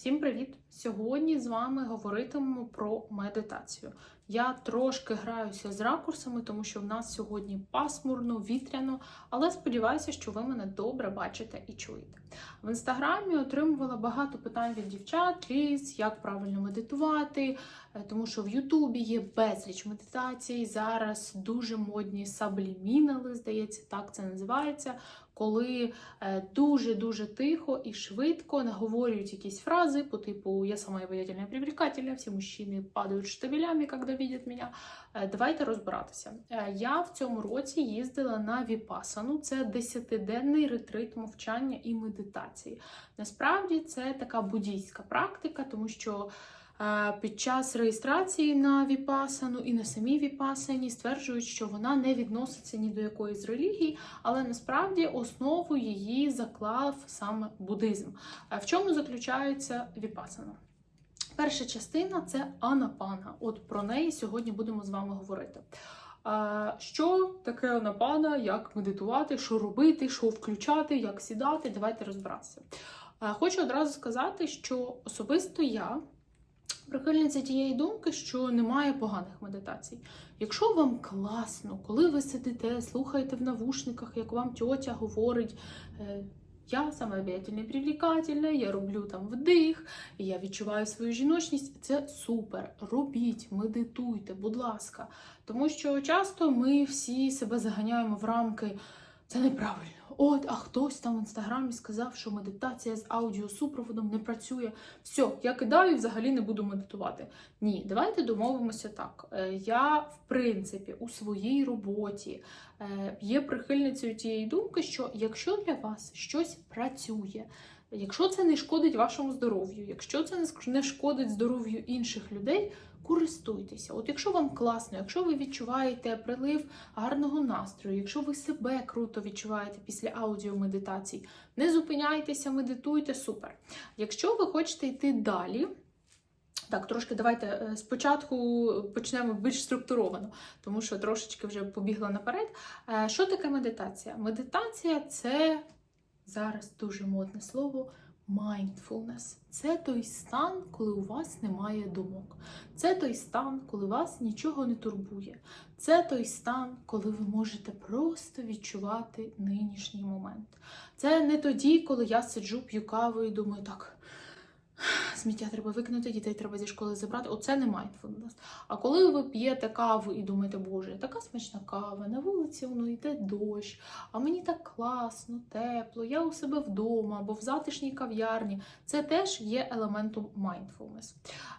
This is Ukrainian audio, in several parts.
Всім привіт! Сьогодні з вами говоритимемо про медитацію. Я трошки граюся з ракурсами, тому що в нас сьогодні пасмурно, вітряно, але сподіваюся, що ви мене добре бачите і чуєте. В інстаграмі отримувала багато питань від дівчат, ліз, як правильно медитувати, е, тому що в Ютубі є безліч медитацій. Зараз дуже модні саблімінали, здається, так це називається. Коли дуже-дуже тихо і швидко наговорюють якісь фрази по типу «Я сама обаятельна і привлекательна, всі мужчини падають штабелями, коли бачать мене». Е, Давайте розбиратися. Е, Я в цьому році їздила на Віпасану. Це 10-денний ретрит мовчання і медитації. Насправді це така буддійська практика, тому що е, під час реєстрації на Віпасану і на самій Віпасані стверджують, що вона не відноситься ні до якоїсь релігії, але насправді основу її заклав саме буддизм. В чому заключається Віпасана? Перша частина це анапана. От про неї сьогодні будемо з вами говорити. Що таке анапана, як медитувати, що робити, що включати, як сідати? Давайте розбиратися. Хочу одразу сказати, що особисто я прихильниця тієї думки, що немає поганих медитацій. Якщо вам класно, коли ви сидите, слухаєте в навушниках, як вам тьотя говорить. Я саме обаятельна і привлекательна, я роблю там вдих, я відчуваю свою жіночність. Це супер. Робіть, медитуйте, будь ласка. Тому що часто ми всі себе заганяємо в рамки. Це неправильно. От, а хтось там в інстаграмі сказав, що медитація з аудіосупроводом не працює. Все, я кидаю і взагалі не буду медитувати. Ні, давайте домовимося так. Е, Я, в принципі, у своїй роботі е, є прихильницею тієї думки, що якщо для вас щось працює, якщо це не шкодить вашому здоров'ю, якщо це не шкодить здоров'ю інших людей, користуйтеся. От якщо вам класно, якщо ви відчуваєте прилив гарного настрою, якщо ви себе круто відчуваєте після аудіомедитацій, не зупиняйтеся, медитуйте, супер. Якщо ви хочете йти далі. Так, трошки давайте е, спочатку почнемо більш структуровано, тому що трошечки вже побігла наперед. Е, Що таке медитація? Медитація це зараз дуже модне слово mindfulness. Це той стан, коли у вас немає думок. Це той стан, коли вас нічого не турбує. Це той стан, коли ви можете просто відчувати нинішній момент. Це не тоді, коли я сиджу, п'ю каву і думаю, так. Сміття треба викинути, дітей треба зі школи забрати. Оце не mindfulness. А коли ви п'єте каву і думаєте, боже, така смачна кава, на вулиці воно йде дощ, а мені так класно, тепло, я у себе вдома або в затишній кав'ярні, це теж є елементом mindfulness.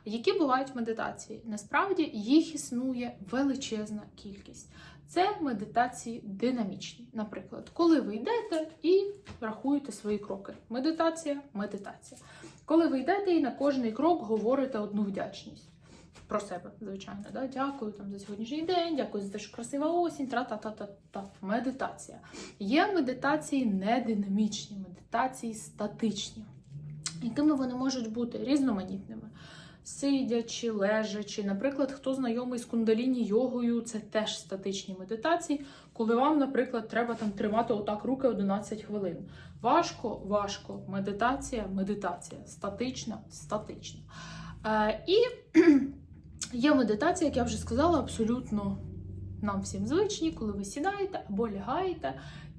Які бувають медитації? Насправді їх існує величезна кількість. Це медитації динамічні. Наприклад, коли ви йдете і рахуєте свої кроки. Медитація, медитація. Коли ви йдете і на кожний крок говорите одну вдячність. Про себе, звичайно, да? дякую там за сьогоднішній день, дякую за те, що красива осінь, тра-та-та-та-та. Медитація. Є медитації нединамічні, медитації статичні. Якими вони можуть бути різноманітними. Сидячи, лежачи, наприклад, хто знайомий з кундаліні йогою, це теж статичні медитації, коли вам, наприклад, треба там тримати отак руки 11 хвилин. Важко, важко. Медитація, медитація, статична, статична. Е, і є медитація, як я вже сказала, абсолютно нам всім звичні, коли ви сідаєте або лягаєте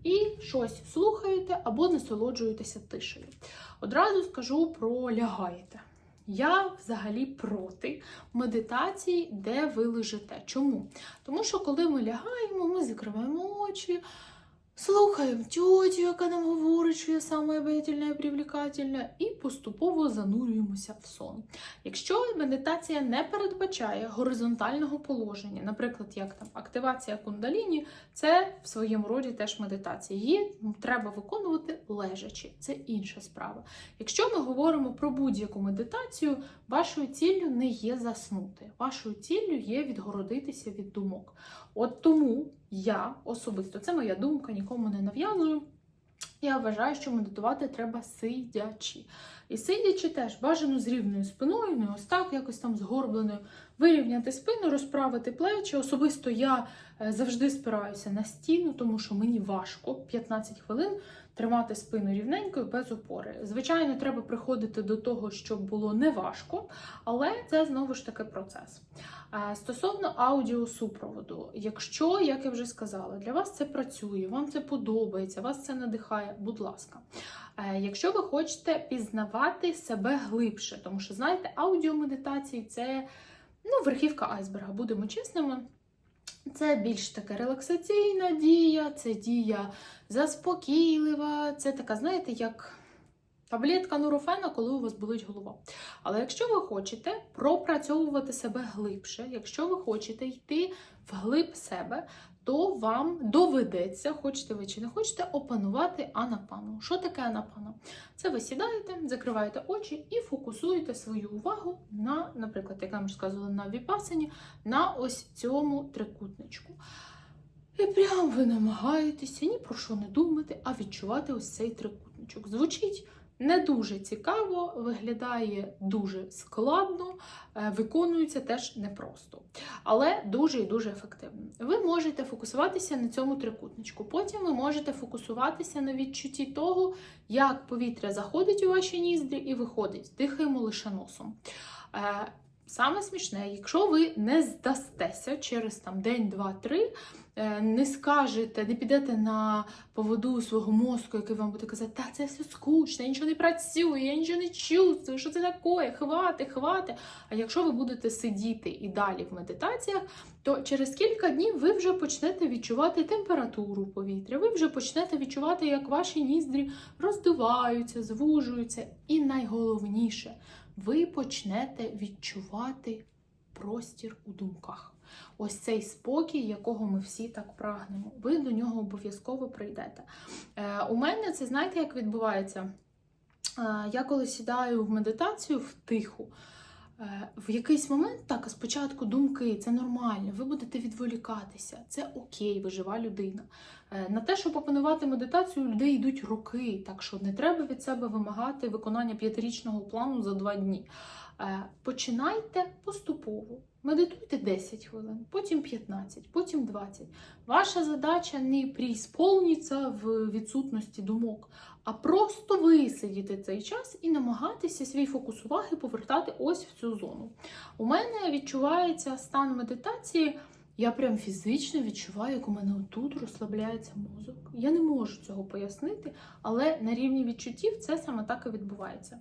і щось слухаєте або насолоджуєтеся тишею. Одразу скажу про лягаєте. Я взагалі проти медитації, де ви лежите. Чому? Тому що коли ми лягаємо, ми закриваємо очі, слухаємо тьотю, яка нам говорить, що я саме обаятельна і привлекательна, і поступово занурюємося в сон. Якщо медитація не передбачає горизонтального положення, наприклад, як там активація кундаліні, це в своєму роді теж медитація. Її треба виконувати лежачи. Це інша справа. Якщо ми говоримо про будь-яку медитацію, вашою ціллю не є заснути. Вашою ціллю є відгородитися від думок. От тому я особисто, це моя думка, нікому не нав'язую. Я вважаю, що медитувати треба сидячи. І сидячи теж бажано з рівною спиною, не ось так, якось там згорбленою, вирівняти спину, розправити плечі. Особисто я е, завжди спираюся на стіну, тому що мені важко 15 хвилин тримати спину рівненькою без опори. Звичайно, треба приходити до того, щоб було не важко, але це знову ж таки процес. Е, Стосовно аудіосупроводу, якщо, як я вже сказала, для вас це працює, вам це подобається, вас це надихає, будь ласка. Е, Якщо ви хочете пізнавати себе глибше, тому що знаєте, аудіомедитації це ну, верхівка айсберга, будемо чесними. Це більш така релаксаційна дія, це дія заспокійлива, це така, знаєте, як таблетка нурофена, коли у вас болить голова. Але якщо ви хочете пропрацьовувати себе глибше, якщо ви хочете йти вглиб себе, то вам доведеться, хочете ви чи не хочете, опанувати анапану. Що таке анапана? Це ви сідаєте, закриваєте очі і фокусуєте свою увагу на, наприклад, як я вам сказала, на віпасані, на ось цьому трикутничку. І прям ви намагаєтеся ні про що не думати, а відчувати ось цей трикутничок. Звучить не дуже цікаво, виглядає дуже складно, е, виконується теж непросто, але дуже і дуже ефективно. Ви можете фокусуватися на цьому трикутничку. Потім ви можете фокусуватися на відчутті того, як повітря заходить у ваші ніздрі і виходить. Дихаємо лише носом. Саме смішне, якщо ви не здастеся через там день, два, три, е, не скажете, не підете на поводу свого мозку, який вам буде казати, та це все скучно, я нічого не працюю, я нічого не чувствую, що це таке, хвати, хвати. А якщо ви будете сидіти і далі в медитаціях, то через кілька днів ви вже почнете відчувати температуру повітря, ви вже почнете відчувати, як ваші ніздрі роздуваються, звужуються. І найголовніше, ви почнете відчувати простір у думках. Ось цей спокій, якого ми всі так прагнемо. Ви до нього обов'язково прийдете. Е, у мене це знаєте, як відбувається? Е, я коли сідаю в медитацію в тиху, в якийсь момент так, спочатку думки, це нормально, ви будете відволікатися, це окей, ви жива людина. Е, На те, щоб опанувати медитацію, людей йдуть роки, так що не треба від себе вимагати виконання п'ятирічного плану за два дні. Е, Починайте поступово. Медитуйте 10 хвилин, потім 15, потім 20. Ваша задача не прісповниться в відсутності думок, а просто висидіти цей час і намагатися свій фокус уваги повертати ось в цю зону. У мене відчувається стан медитації. Я прям фізично відчуваю, як у мене отут розслабляється мозок. Я не можу цього пояснити, але на рівні відчуттів це саме так і відбувається. Е,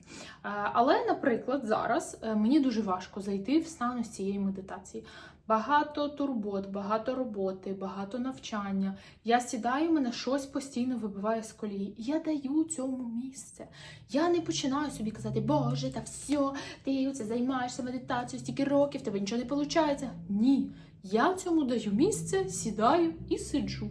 Але, наприклад, зараз е, мені дуже важко зайти в стан ось цієї медитації. Багато турбот, багато роботи, багато навчання. Я сідаю, мене щось постійно вибиває з колії. Я даю цьому місце. Я не починаю собі казати, Боже, та все, ти це займаєшся медитацією стільки років, тебе нічого не виходить. Ні. Я цьому даю місце, сідаю і сиджу.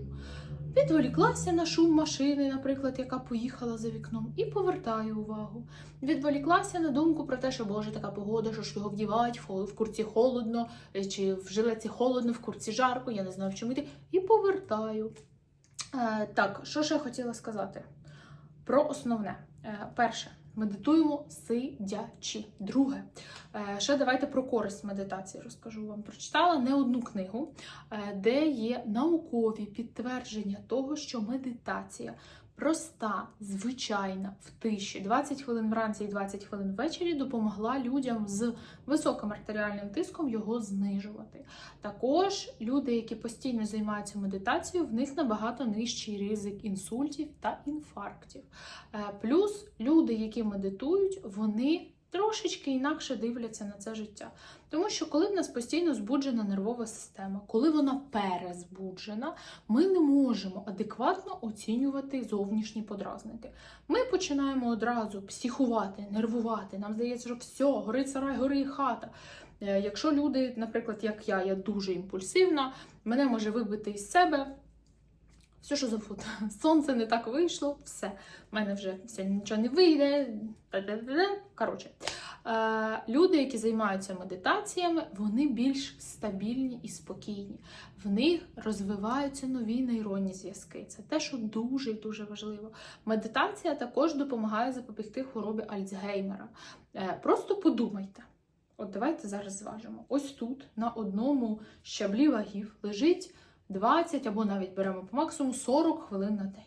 Відволіклася на шум машини, наприклад, яка поїхала за вікном, і повертаю увагу. Відволіклася на думку про те, що Боже, така погода, що ж його вдівають, в курці холодно, е, чи в жилеці холодно, в курці жарко, я не знаю, в чому йти. І повертаю. Е, так, що ж я хотіла сказати? Про основне. Е, перше, медитуємо сидячи. Друге, е, ще давайте про користь медитації розкажу вам. Прочитала не одну книгу, е, де є наукові підтвердження того, що медитація проста, звичайна, в тиші, 20 хвилин вранці і 20 хвилин ввечері допомогла людям з високим артеріальним тиском його знижувати. Також люди, які постійно займаються медитацією, в них набагато нижчий ризик інсультів та інфарктів. Е, Плюс люди, які медитують, вони трошечки інакше дивляться на це життя. Тому що коли в нас постійно збуджена нервова система, коли вона перезбуджена, ми не можемо адекватно оцінювати зовнішні подразники. Ми починаємо одразу психувати, нервувати. Нам здається, що все, горить сарай, гори хата. Е, Якщо люди, наприклад, як я, я дуже імпульсивна, мене може вибити із себе. Все, що завгодно. Сонце не так вийшло, все. У мене вже все нічого не вийде. Коротше. Е, люди, які займаються медитаціями, вони більш стабільні і спокійні. В них розвиваються нові нейронні зв'язки. Це те, що дуже дуже важливо. Медитація також допомагає запобігти хворобі Альцгеймера. Е, просто подумайте. От давайте зараз зважимо. Ось тут на одному щаблі вагів лежить 20 або навіть беремо по максимуму 40 хвилин на день.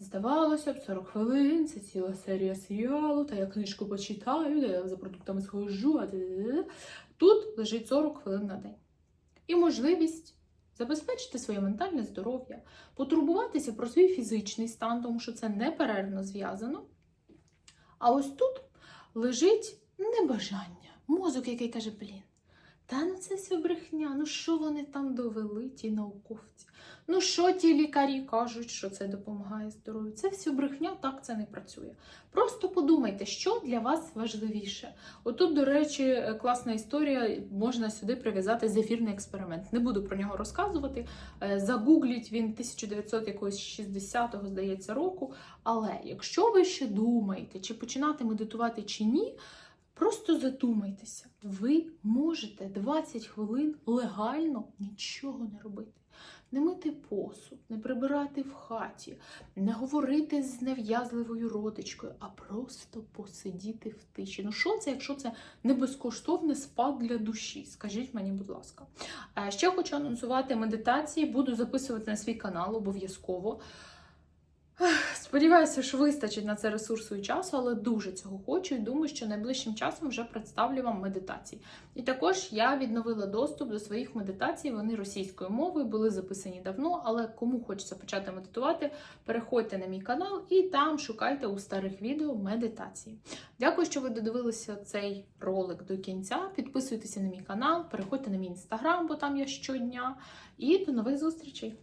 Здавалося б, 40 хвилин це ціла серія серіалу, та я книжку почитаю, та я за продуктами схожу. А. Тут лежить 40 хвилин на день. І можливість забезпечити своє ментальне здоров'я, потурбуватися про свій фізичний стан, тому що це неперервно зв'язано. А ось тут лежить небажання. Мозок, який каже, блін, та ну це все брехня. Ну що вони там довели, ті науковці? Ну що ті лікарі кажуть, що це допомагає здоров'ю? Це все брехня, так це не працює. Просто подумайте, що для вас важливіше. Отут, до речі, класна історія, можна сюди прив'язати зефірний експеримент. Не буду про нього розказувати. Е, Загугліть він 1960-го, здається, року. Але якщо ви ще думаєте, чи починати медитувати чи ні, просто задумайтеся, ви можете 20 хвилин легально нічого не робити. Не мити посуд, не прибирати в хаті, не говорити з нев'язливою родичкою, а просто посидіти в тиші. Ну що це, якщо це не безкоштовний спад для душі? Скажіть мені, будь ласка. Е, Ще хочу анонсувати медитації, буду записувати на свій канал обов'язково. Сподіваюся, що вистачить на це ресурсу і часу, але дуже цього хочу і думаю, що найближчим часом вже представлю вам медитації. І також я відновила доступ до своїх медитацій. Вони російською мовою були записані давно, але кому хочеться почати медитувати, переходьте на мій канал і там шукайте у старих відео медитації. Дякую, що ви додивилися цей ролик до кінця. Підписуйтеся на мій канал, переходьте на мій інстаграм, бо там я щодня. І до нових зустрічей!